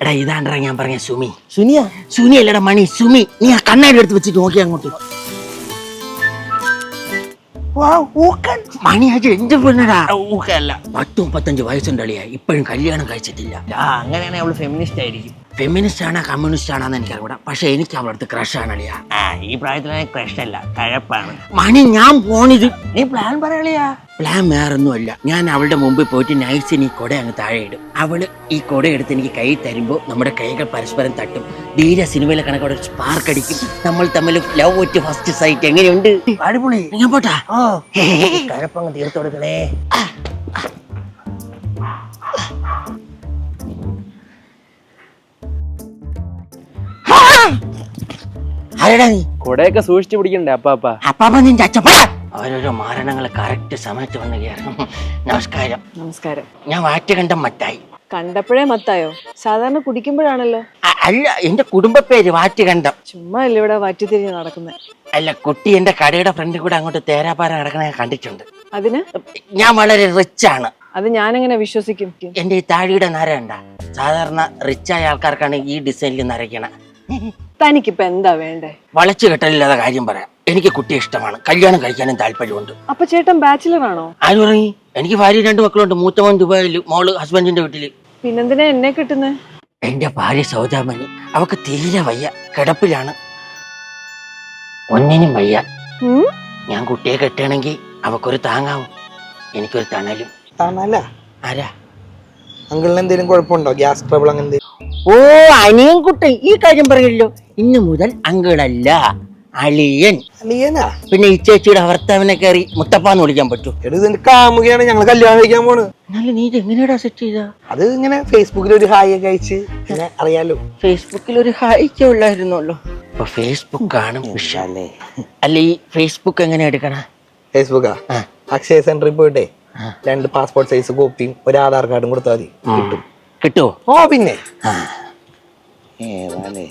എടാ ഇതാണ്ടാ ഞാൻ പറഞ്ഞ സുമി. സുനിയ? സുനിയ അല്ലടാ മണി സുമി. നീ ആ കണ്ണാടി എടുത്ത് വെച്ചിട്ട് നോക്കി അങ്ങോട്ട്. വാ എന്റെ പെണ്ണടാ ഊക്കല്ല പത്ത് മുപ്പത്തഞ്ച് വയസ്സുണ്ടളിയാ ഇപ്പോഴും കല്യാണം കഴിച്ചിട്ടില്ല. അങ്ങനെയാണെങ്കിൽ അവൾ ഫെമിനിസ്റ്റ് ആയിരിക്കും. ഫെമിനിസ്റ്റ് ആണോ കമ്മ്യൂണിസ്റ്റ് ആണോന്ന് എനിക്കറിയൂടാ പക്ഷെ എനിക്ക് അവളടുത്ത് ക്രഷാണ് ക്രഷ് ആണളിയാ ആ ഈ പ്രായത്തിലായ ക്രഷ് അല്ല കഴപ്പാണ്. മണി ഞാൻ പോണിത്. നീ പ്ലാൻ പറയളിയാ പ്ലാൻ വേറൊന്നുമല്ല. ഞാൻ അവളുടെ മുമ്പിൽ പോയിട്ട് നൈസിന് ഈ കൊട അങ്ങ് താഴെ ഇടും. അവൾ ഈ കൊട എടുത്ത് എനിക്ക് കൈ തരുമ്പോൾ നമ്മുടെ കൈകൾ പരസ്പരം തട്ടും. ധീര സിനിമയിലെ കണക്കോടെ സ്പാർക്ക് അടിക്കും. നമ്മൾ തമ്മിൽ ലവ് ഒറ്റ ഫസ്റ്റ് സൈറ്റ് എങ്ങനെയുണ്ട്? അടിപൊളി. ഞാൻ പോട്ടാ. ഓ. കഴപ്പങ്ങ് തീർത്തു കൊടുക്കണേ ആരടാ നീ? കൊടയൊക്കെ സൂക്ഷിച്ചു പിടിക്കണ്ടേ അപ്പാപ്പ അപ്പാപ്പ നിന്റെ അച്ഛപ്പ ഓരോരോ മാരണങ്ങൾ കറക്റ്റ് സമയത്ത് വന്ന് കയറും നമസ്കാരം. നമസ്കാരം. ഞാൻ വാറ്റുകണ്ടം മത്തായി കണ്ടപ്പോഴേ മത്തായോ? സാധാരണ കുടിക്കുമ്പോഴാണല്ലോ. അ- അല്ല എന്റെ കുടുംബപ്പേര് വാറ്റുകണ്ടം. ചുമ്മാ അല്ല ഇവിടെ വറ്റിത്തിരിഞ്ഞ് നടക്കുന്നത് അല്ല കുട്ടി എന്റെ കടയുടെ ഫ്രണ്ടിൽ കൂടെ അങ്ങോട്ട് തേരാപ്പാറ നടക്കണ ഞാൻ കണ്ടിട്ടുണ്ട്. അതിന്? ഞാൻ വളരെ റിച്ച് ആണ്. അത് ഞാനെങ്ങനെ വിശ്വസിക്കും? എന്റെ ഈ താഴിയുടെ നര ഉണ്ടാ സാധാരണ റിച്ചായ ആൾക്കാർക്കാണ് ഈ ഡിസൈനിൽ നരയ്ക്കണ. തനിക്കിപ്പൊ എന്താ വേണ്ടേ? വളച്ചു കെട്ടലില്ലാതെ കാര്യം പറയാം. എനിക്ക് കുട്ടിയെ ഇഷ്ടമാണ്. കല്യാണം കഴിക്കാനും താല്പര്യമുണ്ട്. അപ്പൊ ചേട്ടൻ ബാച്ചിലർ ആണോ? ആര് എനിക്ക് ഭാര്യ രണ്ട് മക്കളുണ്ട്. മൂത്തമോൻ ദുബായിൽ മോൾ ഹസ്ബൻഡിന്റെ വീട്ടിൽ. പിന്നെന്തിനാ എന്നെ കിട്ടുന്നേ? എന്റെ ഭാര്യ സൗദാമണി. അവക്ക് തീരെ വയ്യ. കിടപ്പിലാണ്. ഒന്നിനും വയ്യ. ഞാൻ കുട്ടിയെ കെട്ടണമെങ്കിൽ അവക്കൊരു താങ്ങാവും. എനിക്കൊരു തണലും. തണല? ആരാ? അങ്കിളിന് എന്തെങ്കിലും കുഴപ്പമുണ്ടോ? ഗ്യാസ് ട്രബിൾ അങ്ങനെ ഓ അനിയൻ കുട്ടൻ ഈ കാര്യം പറയല്ലോ. ഇന്ന് മുതൽ അങ്കിളല്ല അളിയൻ. അളിയനാ? പിന്നെ ഈ ചേച്ചിയുടെ ഭർത്താവിനെ കയറി മുത്തപ്പാന്ന് വിളിക്കാൻ പറ്റൂ. എടാ ഇതിന്റെ കാമുകയാണ് ഞങ്ങൾ കല്യാണം കഴിക്കാൻ പോണ്. എന്നാലും നീ ഇത് എങ്ങനെയാടാ സെറ്റ് ചെയ്ത? അത് ഇങ്ങനെ ഫേസ്ബുക്കിൽ ഒരു ഹായ് ഒക്കെ അയച്ച് ഇങ്ങനെ അറിയാലോ. ഫേസ്ബുക്കിൽ ഒരു ഹായിക്കേ ഉള്ളായിരുന്നല്ലോ. അപ്പൊ ഫേസ്ബുക്ക് ആണ് വിശാലേ അല്ല ഈ ഫേസ്ബുക്ക് എങ്ങനെ എടുക്കണ? ഫേസ്ബുക്കാ. അക്ഷയ സെന്ററിൽ പോയിട്ടേ രണ്ട് പാസ്പോർട്ട് സൈസ് കോപ്പിയും ഒരു ആധാർ കാർഡും കൊടുത്താൽ മതി. കിട്ടും. കിട്ടുമോ ഓ പിന്നെ. ആ ഏതാലേ